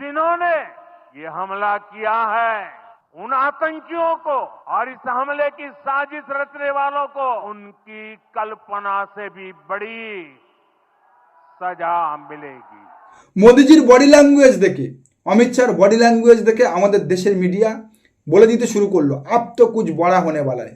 जिन्होंने ये हमला किया है उन आतंकियों को और इस हमले की साजिश रचने वालों को उनकी कल्पना से भी बड़ी सजा मिलेगी মোদিজির বডি ল্যাঙ্গুয়েজ দেখে অমিত শাহর বডি ল্যাঙ্গুয়েজ দেখে আমাদের দেশের মিডিয়া বলে দিতে শুরু করলো আপ তো কুছ বড়া হনে वाला है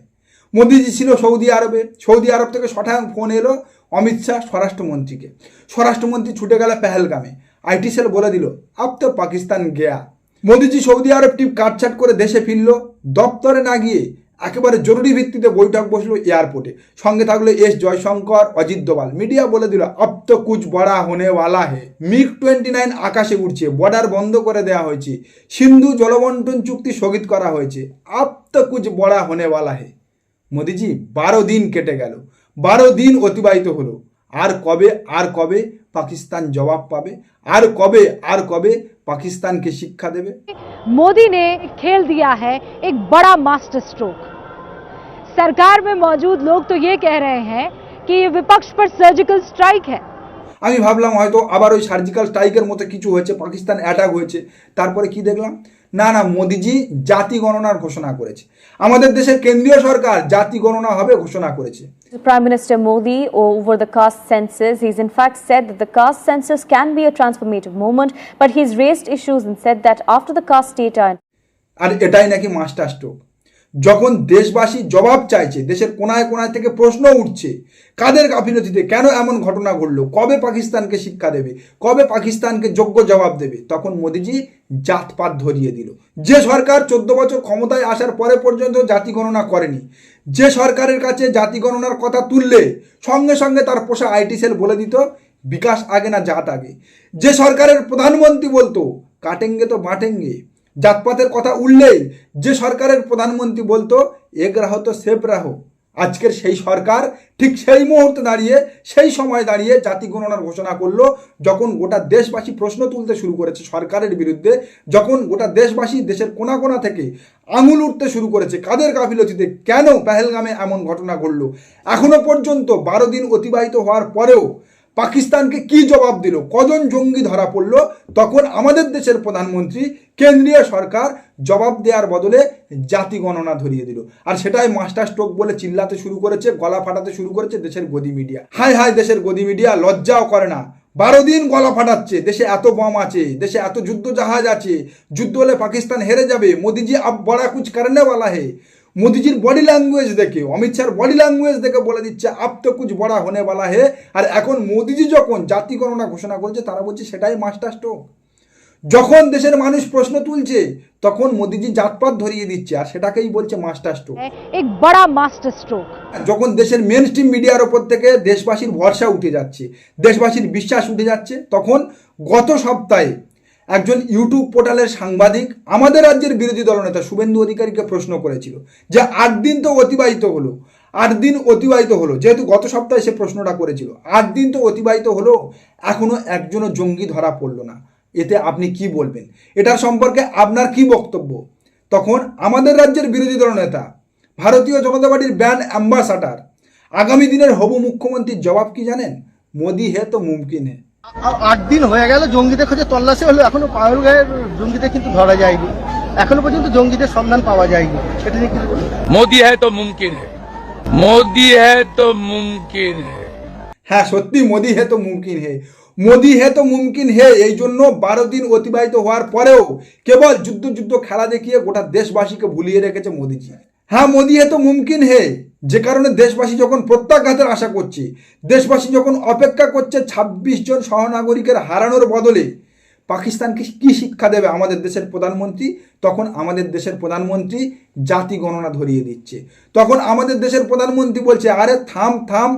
মোদিজি ছিল সৌদি আরবে সৌদি আরব থেকে সঠাং ফোন এলো অমিত শাহ স্বরাষ্ট্রমন্ত্রীকে স্বরাষ্ট্রমন্ত্রী ছুটে গেল পেহেলগামে আইটি সেল বলে দিল, আপ তো পাকিস্তান গেয়া। মোদিজি সৌদি আরব টিপ কাটছাট করে দেশে ফিরল, দপ্তরে না গিয়ে একেবারে জরুরি ভিত্তিতে বৈঠক বসল এয়ারপোর্টে। সঙ্গে থাকল এস জয়শঙ্কর, অজিত দোভাল। মিডিয়া বলে দিল, আপ তো কুচ বড়া হোনে ওয়ালা হে। মিগ টোয়েন্টি নাইন আকাশে উঠছে বর্ডার বন্ধ করে দেওয়া হয়েছে, সিন্ধু জলবন্টন চুক্তি স্থগিত করা হয়েছে। আপ তো কুচ বড়া হোনে ওয়ালা হে। মোদিজি বারো দিন কেটে গেল, বারো দিন অতিবাহিত হলো। আর কবে আর কবে? পাকিস্তান জবাব পাবে আর কবে আর কবে পাকিস্তানকে শিক্ষা দেবে मोदी ने खेल दिया है एक बड़ा मास्टर स्ट्रोक सरकार में मौजूद लोग तो ये कह रहे हैं कि ये विपक्ष पर सर्जिकल स्ट्राइक है আমি ভাবলাম হয়তো আবার ওই সার্জিক্যাল স্ট্রাইকের মতো কিছু হয়েছে পাকিস্তান অ্যাটাক হয়েছে তারপরে কি দেখলাম না না মোদিজি জাতি গণনার ঘোষণা করেছে আমাদের দেশের কেন্দ্রীয় সরকার জাতি গণনা হবে ঘোষণা করেছে Prime Minister Modi over the caste census. He's in fact said that the caste census can be a transformative moment, but he's raised issues and said that after the caste data আর এটাই নাকি master stroke যখন দেশবাসী জবাব চাইছে, দেশের কোনায় কোনায় থেকে প্রশ্ন উঠছে, কাদের গাফিলতিতে কেন এমন ঘটনা ঘটলো, কবে পাকিস্তানকে শিক্ষা দেবে, কবে পাকিস্তানকে যোগ্য জবাব দেবে, তখন মোদিজি জাতপাত ধরিয়ে দিল। যে সরকার চোদ্দ বছর ক্ষমতায় আসার পরে পর্যন্ত জাতি গণনা করেনি, যে সরকারের কাছে জাতি গণনার কথা তুললে সঙ্গে সঙ্গে তার পোষা আইটি সেল বলে দিত, বিকাশ আগে না জাত আগে। যে সরকারের প্রধানমন্ত্রী বলতো, কাটেঙ্গে তো বাটেঙ্গে। জাতপাতের কথা উঠলেই যে সরকারের প্রধানমন্ত্রী বলতো এক রাহো তো সেফ রাহো। আজকের সেই সরকার ঠিক সেই মুহূর্তে দাঁড়িয়ে, সেই সময় দাঁড়িয়ে জাতি গণনার ঘোষণা করল, যখন গোটা দেশবাসী প্রশ্ন তুলতে শুরু করেছে সরকারের বিরুদ্ধে, যখন গোটা দেশবাসী দেশের কোনা কোনা থেকে আঙুল উঠতে শুরু করেছে, কাদের গাফিলতিতে? কেন পেহেলগামে এমন ঘটনা ঘটলো? এখনও পর্যন্ত বারো দিন অতিবাহিত হওয়ার পরেও পাকিস্তানকে কি জবাব দিল কজন জঙ্গি ধরা পড়লো তখন আমাদের দেশের প্রধানমন্ত্রী কেন্দ্রীয় সরকার জবাব দেওয়ার বদলে জাতি গণনা ধরিয়ে দিল আর সেটাই মাস্টার স্ট্রোক বলে চিল্লাতে শুরু করেছে গলা ফাটাতে শুরু করেছে দেশের গদি মিডিয়া হাই হাই দেশের গদি মিডিয়া লজ্জাও করে না বারো দিন গলা ফাটাচ্ছে দেশে এত বম আছে দেশে এত যুদ্ধ জাহাজ আছে যুদ্ধ হলে পাকিস্তান হেরে যাবে মোদিজি আব বড়া কুচ করনে वाला है মোদিজির বডি ল্যাঙ্গুয়েজ দেখে অমিত শাহর বডি ল্যাঙ্গুয়েজ দেখে বলে দিচ্ছে আপ তো কুচ বড়া হনে বলা হে আর এখন মোদিজি যখন জাতি গণনা ঘোষণা করেছে তারা বলছে সেটাই মাস্টার যখন দেশের মানুষ প্রশ্ন তুলছে তখন মোদিজি জাতপাত ধরিয়ে দিচ্ছে আর সেটাকেই বলছে মাস্টার স্ট্রোক এক বড়া মাস্টার স্ট্রোক যখন দেশের মেন স্ট্রিম মিডিয়ার ওপর থেকে দেশবাসীর ভরসা উঠে যাচ্ছে দেশবাসীর বিশ্বাস উঠে যাচ্ছে তখন গত সপ্তাহে একজন ইউটিউব পোর্টালের সাংবাদিক আমাদের রাজ্যের বিরোধী দলনেতা শুভেন্দু অধিকারীকে প্রশ্ন করেছিল যে আট দিন তো অতিবাহিত হলো, আট দিন অতিবাহিত হলো। যেহেতু গত সপ্তাহে সে প্রশ্নটা করেছিল, আট দিন তো অতিবাহিত হলো, এখনও একজনও জঙ্গি ধরা পড়ল না। এতে আপনি কি বলবেন? এটার সম্পর্কে আপনার কি বক্তব্য? তখন আমাদের রাজ্যের বিরোধী দলনেতা ভারতীয় জনতা পার্টির ব্র্যান্ড অ্যাম্বাসাডার, আগামী দিনের হবু মুখ্যমন্ত্রীর জবাব কি জানেন? মোদি হে তো মুমকিন হে। আট দিন হয়ে গেল জঙ্গিদের খোঁজে তল্লাশি হলো এখনও পায়ল গায়ের জঙ্গিদের কিন্তু ধরা যায়নি। এখনও পর্যন্ত জঙ্গিদের সন্ধান পাওয়া যায়নি। সেটা নিয়ে কিন্তু মোদী হ্যাঁ তো মুমকিন মোদী হ্যাঁ তো মুমকিন হ্যাঁ সত্যি মোদী হ্যাঁ তো মুমকিন হে মোদি হে তো মুমকিন হে এই জন্য বারো দিন অতিবাহিত হওয়ার পরেও কেবল যুদ্ধ যুদ্ধ খেলা দেখিয়ে গোটা দেশবাসীকে ভুলিয়ে রেখেছে মোদিজি। হ্যাঁ মোদি হে তো মুমকিন হে যে কারণে দেশবাসী যখন প্রত্যাঘাতের আশা করছে, দেশবাসী যখন অপেক্ষা করছে ছাব্বিশ জন সহনাগরিকের হারানোর বদলে পাকিস্তানকে কি শিক্ষা দেবে আমাদের দেশের প্রধানমন্ত্রী? তখন আমাদের দেশের প্রধানমন্ত্রী জাতি গণনা ধরিয়ে দিচ্ছে। তখন আমাদের দেশের প্রধানমন্ত্রী বলছে, আরে থাম থাম,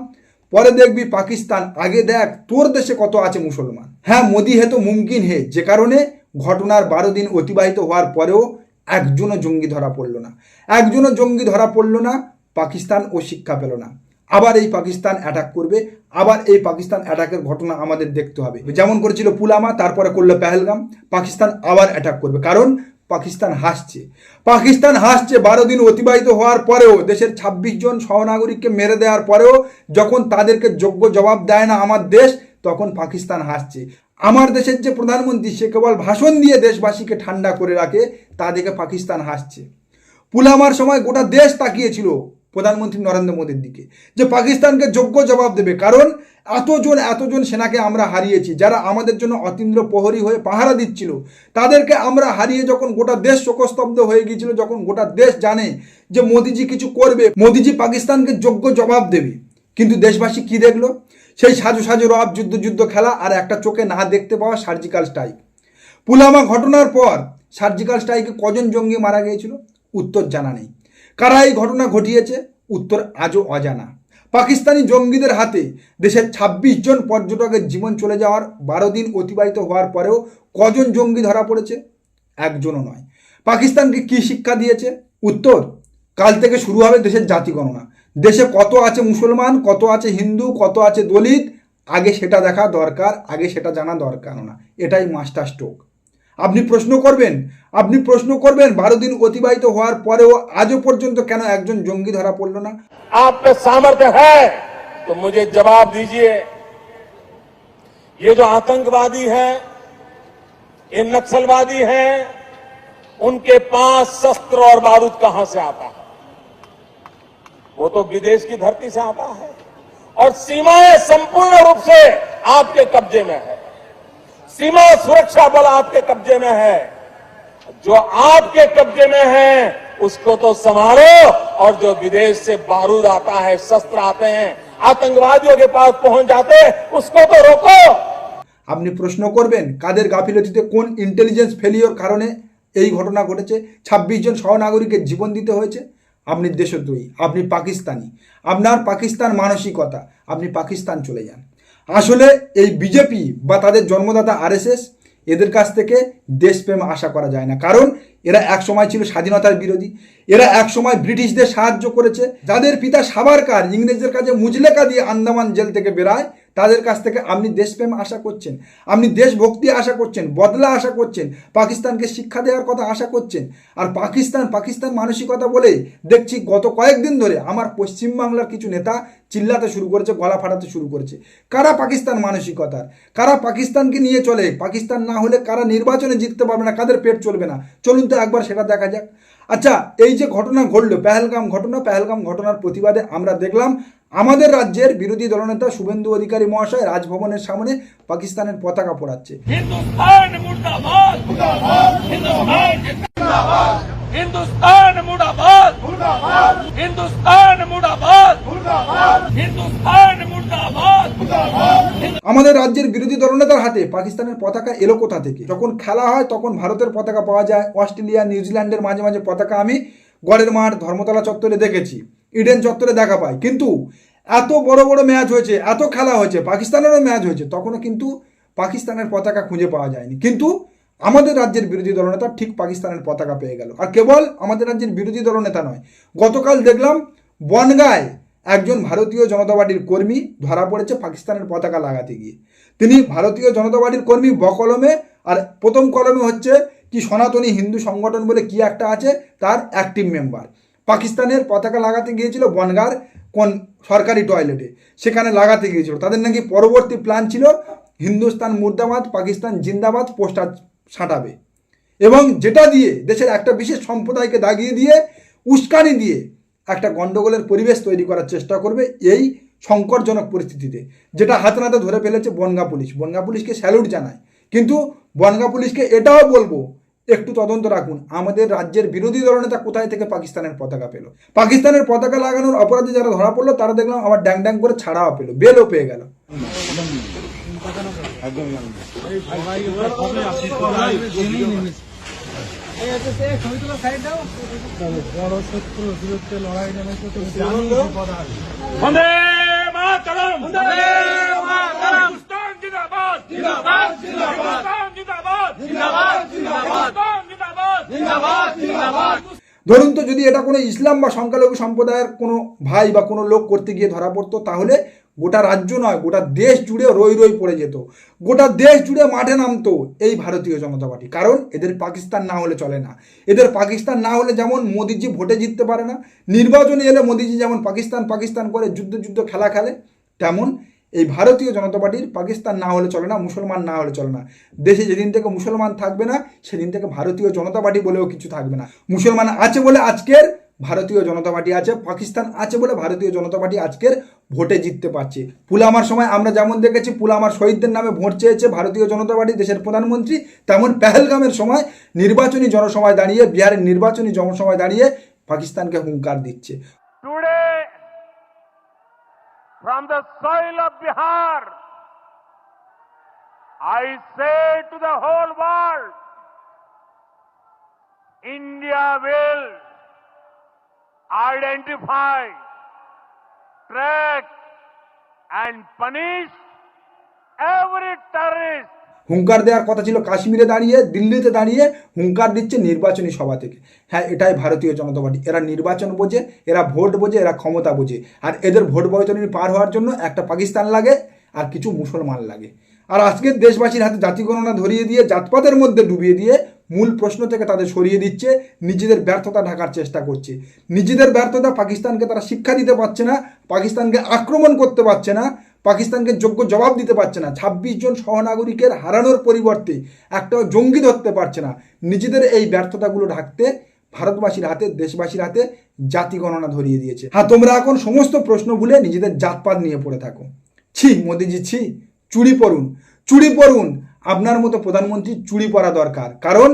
পরে দেখবি পাকিস্তান। আগে দেখ, তোর দেশে কত আছে মুসলমান? হ্যাঁ মোদি হে তো মুমকিন হে, যে কারণে ঘটনার বারো দিন অতিবাহিত হওয়ার পরেও একজনও জঙ্গি ধরা পড়ল না। একজনও জঙ্গি ধরা পড়ল না পাকিস্তান ও শিক্ষা পেল না। আবার এই পাকিস্তান অ্যাটাক করবে, আবার এই পাকিস্তান অ্যাটাকের ঘটনা আমাদের দেখতে হবে। যেমন করেছিল পুলামা, তারপরে করল পেহেলগাম, পাকিস্তান আবার অ্যাটাক করবে। কারণ পাকিস্তান হাসছে। পাকিস্তান হাসছে বারো দিন অতিবাহিত হওয়ার পরেও, দেশের ছাব্বিশ জন সহনাগরিককে মেরে দেওয়ার পরেও যখন তাদেরকে যোগ্য জবাব দেয় না আমার দেশ, তখন পাকিস্তান হাসছে। আমার দেশের যে প্রধানমন্ত্রী, সে কেবল ভাষণ দিয়ে দেশবাসীকে ঠান্ডা করে রাখে, তা দেখে পাকিস্তান হাসছে। পুলামার সময় গোটা দেশ তাকিয়েছিল। প্রধানমন্ত্রী নরেন্দ্র মোদীর দিকে, যে পাকিস্তানকে যোগ্য জবাব দেবে। কারণ এতজন এতজন সেনাকে আমরা হারিয়েছি, যারা আমাদের জন্য অতীন্দ্র প্রহরী হয়ে পাহারা দিচ্ছিল। তাদেরকে আমরা হারিয়ে যখন গোটা দেশ শোকস্তব্ধ হয়ে গিয়েছিল, যখন গোটা দেশ জানে যে মোদিজি কিছু করবে, মোদিজি পাকিস্তানকে যোগ্য জবাব দেবে। কিন্তু দেশবাসী কি দেখল? সেই সাজু সাজু রব, যুদ্ধ যুদ্ধ খেলা আর একটা চোখে না দেখতে পাওয়া সার্জিক্যাল স্ট্রাইক। পুলওয়ামা ঘটনার পর সার্জিক্যাল স্ট্রাইকে কজন জঙ্গি মারা গিয়েছিল? উত্তর জানা নেই। কারা এই ঘটনা ঘটিয়েছে? উত্তর আজও অজানা। পাকিস্তানি জঙ্গিদের হাতে দেশের ২৬ জন পর্যটকের জীবন চলে যাওয়ার বারো দিন অতিবাহিত হওয়ার পরেও কজন জঙ্গি ধরা পড়েছে? একজনও নয়। পাকিস্তানকে কি শিক্ষা দিয়েছে? উত্তর, কাল থেকে শুরু হবে দেশের জাতি গণনা। দেশে কত আছে মুসলমান, কত আছে হিন্দু, কত আছে দলিত? আগে সেটা দেখা দরকার, আগে সেটা জানা দরকার না। এটাই মাস্টার স্ট্রোক। আপনি প্রশ্ন করবেন আপনি প্রশ্ন করবেন বারো দিন অতিবাহিত হওয়ার পরেও আজও পর্যন্ত কেন একজন জঙ্গি ধরা পড়লো না आप में सामर्थ्य है तो मुझे जवाब दीजिए ये जो आतंकवादी है ये नक्सलवादी हैं उनके पास शस्त्र और बारूद कहां से आता है वो तो विदेश की धरती से आता है और सीमाएं संपूर्ण रूप से आपके कब्जे में है सीमा सुरक्षा बल आपके कब्जे में है जो आपके कब्जे में है उसको तो संभालो और जो विदेश से बारूद आता है शस्त्र आते हैं आतंकवादियों के पास पहुंच जाते हैं उसको तो रोको আপনি প্রশ্ন করবেন কাদের গাফিলতিতে কোন ইন্টেলিজেন্স ফেলিওর কারণে এই ঘটনা ঘটেছে ২৬ জন সহনাগরিকের জীবন দিতে হয়েছে আপনি দেশদ্রোহী আপনি পাকিস্তানি আপনার পাকিস্তান মানসিকতা আপনি পাকিস্তান চলে যান আসলে এই বিজেপি বা তাদের জন্মদাতা আরএসএস এদের কাছ থেকে দেশপ্রেম আশা করা যায় না। কারণ এরা এক সময় ছিল স্বাধীনতার বিরোধী। এরা এক সময় ব্রিটিশদের সাহায্য করেছে। যাদের পিতা সাবারকার ইংরেজদের কাছে মুজলেকা দিয়ে আন্দামান জেল থেকে বেরায়, তাদের কাছ থেকে আপনি দেশপ্রেম আশা করছেন, আপনি দেশভক্তি আশা করছেন, বদলা আশা করছেন, পাকিস্তানকে শিক্ষা দেওয়ার কথা আশা করছেন। আর পাকিস্তান পাকিস্তান মানসিকতা বলে দেখছি গত কয়েকদিন ধরে আমার পশ্চিমবাংলার কিছু নেতা চিল্লাতে শুরু করেছে, গলা ফাটাতে শুরু করেছে। কারা পাকিস্তান মানসিকতার? কারা পাকিস্তানকে নিয়ে চলে? পাকিস্তান না হলে কারা নির্বাচনে জিততে পারবে না? কাদের পেট চলবে না? চলুন তো একবার সেটা দেখা যাক। আচ্ছা এই যে ঘটনা ঘটলো, পেহেলগাম ঘটনা, পেহেলগাম ঘটনার প্রতিবাদে আমরা দেখলাম, আমাদের রাজ্যের বিরোধী দলনেতা শুভেন্দু অধিকারী মহাশয় রাজভবনের সামনে পাকিস্তানের পতাকা পোড়াচ্ছে। हिंदुस्तान मुर्दाबाद हिंदुस्तान जिंदाबाद हिंदुस्तान मुर्दाबाद हिंदुस्तान मुर्दाबाद हिंदुस्तान मुर्दाबाद আমাদের রাজ্যের বিরোধী দলনেতার হাতে পাকিস্তানের পতাকা এলো কোথা থেকে যখন খেলা হয় তখন ভারতের পতাকা পাওয়া যায় অস্ট্রেলিয়া নিউজিল্যান্ডের মাঝে মাঝে পতাকা আমি গড়ের মাঠ ধর্মতলা চত্বরে দেখেছি ইডেন চত্বরে দেখা পাই কিন্তু এত বড় বড় ম্যাচ হয়েছে এত খেলা হয়েছে পাকিস্তানেরও ম্যাচ হয়েছে তখনও কিন্তু পাকিস্তানের পতাকা খুঁজে পাওয়া যায়নি কিন্তু আমাদের রাজ্যের বিরোধী দলনেতা ঠিক পাকিস্তানের পতাকা পেয়ে গেল। আর কেবল আমাদের রাজ্যের বিরোধী দলনেতা নয়, গতকাল দেখলাম বনগায় একজন ভারতীয় জনতা পার্টির কর্মী ধরা পড়েছে পাকিস্তানের পতাকা লাগাতে গিয়ে। তিনি ভারতীয় জনতা পার্টির কর্মী বকলমে আর প্রথম কলমে হচ্ছে কি সনাতনী হিন্দু সংগঠন বলে কি একটা আছে, তার অ্যাক্টিভ মেম্বার পাকিস্তানের পতাকা লাগাতে গিয়েছিল বনগার কোন সরকারি টয়লেটে সেখানে লাগাতে গিয়েছিল। তাদের নাকি পরবর্তী প্ল্যান ছিল হিন্দুস্তান মুর্দাবাদ, পাকিস্তান জিন্দাবাদ, পোস্টার ছাঁটাবে এবং যেটা দিয়ে দেশের একটা বিশেষ সম্প্রদায়কে দাগিয়ে দিয়ে, উস্কানি দিয়ে একটা গণ্ডগোলের পরিবেশ তৈরি করার চেষ্টা করবে এই সংকটজনক পরিস্থিতিতে। যেটা হাতে নাতে ধরে ফেলেছে বনগা পুলিশ। বনগা পুলিশকে স্যালুট জানায়। কিন্তু বনগা পুলিশকে এটাও বলব, একটু তদন্ত রাখুন। আমাদের রাজ্যের বিরোধী দলনেতা কোথায় থেকে পাকিস্তানের পতাকা পেল? পাকিস্তানের পতাকা লাগানোর অপরাধে যারা ধরা পড়ল, তারা দেখলাম আবার ড্যাং ড্যাং করে ছাড়াও পেল। বেলও পেয়ে গেল। ধরুন তো যদি এটা কোনো ইসলাম বা সংখ্যালঘু সম্প্রদায়ের কোনো ভাই বা কোনো লোক করতে গিয়ে ধরা পড়তো, তাহলে গোটা রাজ্য নয়, গোটা দেশ জুড়ে রই রই পড়ে যেত। গোটা দেশ জুড়ে মাঠে নামতো এই ভারতীয় জনতা পার্টি। কারণ এদের পাকিস্তান না হলে চলে না। এদের পাকিস্তান না হলে যেমন মোদিজি ভোটে জিততে পারে না, নির্বাচনে এলে মোদিজি যেমন পাকিস্তান পাকিস্তান করে যুদ্ধ যুদ্ধ খেলা খেলে, তেমন এই ভারতীয় জনতা পার্টির পাকিস্তান না হলে চলে না, মুসলমান না হলে চলে না। দেশে যেদিন থেকে মুসলমান থাকবে না, সেদিন থেকে ভারতীয় জনতা পার্টি বলেও কিছু থাকবে না। মুসলমান আছে বলে আজকের ভারতীয় জনতা পার্টি আছে পাকিস্তান আছে বলে ভারতীয় জনতা পার্টি আজকের ভোটে জিততে পারছে। পুলামার সময় আমরা যেমন দেখেছি পুলামার শহীদদের নামে ভোট চেয়েছে ভারতীয় জনতা পার্টি দেশের প্রধানমন্ত্রী তেমন পেহেলগামের সময় নির্বাচনী জনসভায় দাঁড়িয়ে বিহারের নির্বাচনী জনসভায় দাঁড়িয়ে পাকিস্তানকে হুঙ্কার দিচ্ছে। I say to the whole world, India will identify, track, and punish every terrorist. হুঙ্কার দেওয়ার কথা ছিল কাশ্মীরে দাঁড়িয়ে দিল্লিতে দাঁড়িয়ে হুঙ্কার দিচ্ছে নির্বাচনী সভা থেকে। হ্যাঁ এটাই ভারতীয় জনতা পার্টি। এরা নির্বাচন বোঝে এরা ভোট বোঝে এরা ক্ষমতা বোঝে। আর এদের ভোট বৈতরণী পার হওয়ার জন্য একটা পাকিস্তান লাগে আর কিছু মুসলমান লাগে। আর আজকের দেশবাসীর হাতে জাতিগণনা ধরিয়ে দিয়ে জাতপাতের মধ্যে ডুবিয়ে দিয়ে মূল প্রশ্ন থেকে তাদের সরিয়ে দিচ্ছে, নিজেদের ব্যর্থতা ঢাকার চেষ্টা করছে। নিজেদের ব্যর্থতা পাকিস্তানকে তারা শিক্ষা দিতে পারছে না, পাকিস্তানকে আক্রমণ করতে পারছে না, পাকিস্তানকে যোগ্য জবাব দিতে পারছে না। ছাব্বিশ জন সহনাগরিকের হারানোর পরিবর্তে একটাও জঙ্গি ধরতে পারছে না। নিজেদের এই ব্যর্থতাগুলো ঢাকতে ভারতবাসীর হাতে, দেশবাসীর হাতে জাতি গণনা ধরিয়ে দিয়েছে। হ্যাঁ তোমরা এখন সমস্ত প্রশ্ন ভুলে নিজেদের জাতপাত নিয়ে পড়ে থাকো। ছি, মোদিজি, ছি চুড়ি পরুন চুড়ি পরুন আপনার মতো প্রধানমন্ত্রী চুরি পরা দরকার। কারণ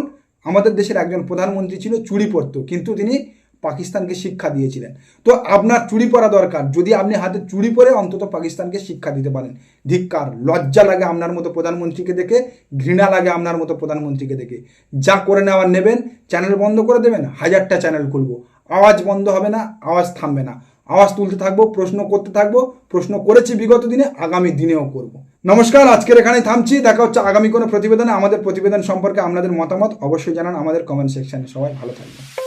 আমাদের দেশের একজন প্রধানমন্ত্রী ছিল চুড়ি পরতো কিন্তু তিনি পাকিস্তানকে শিক্ষা দিয়েছিলেন। তো আপনার চুরি পরা দরকার। যদি আপনি হাতে চুরি পরে অন্তত পাকিস্তানকে শিক্ষা দিতে পারেন। ধিক্কার, লজ্জা লাগে আপনার মতো প্রধানমন্ত্রীকে দেখে, ঘৃণা লাগে আপনার মতো প্রধানমন্ত্রীকে দেখে। যা করে নেওয়ার নেবেন, চ্যানেল বন্ধ করে দেবেন, হাজারটা চ্যানেল খুলবো। আওয়াজ বন্ধ হবে না, আওয়াজ থামবে না। আওয়াজ তুলতে থাকব, প্রশ্ন করতে থাকব, প্রশ্ন করেছি বিগত দিনে, আগামী দিনেও করব। নমস্কার, আজকের এখানেই থামছি। দেখা হচ্ছে আগামী কোনো প্রতিবেদনে। আমাদের প্রতিবেদন সম্পর্কে আপনাদের মতামত অবশ্যই জানান আমাদের কমেন্ট সেকশানে সবাই ভালো থাকবেন।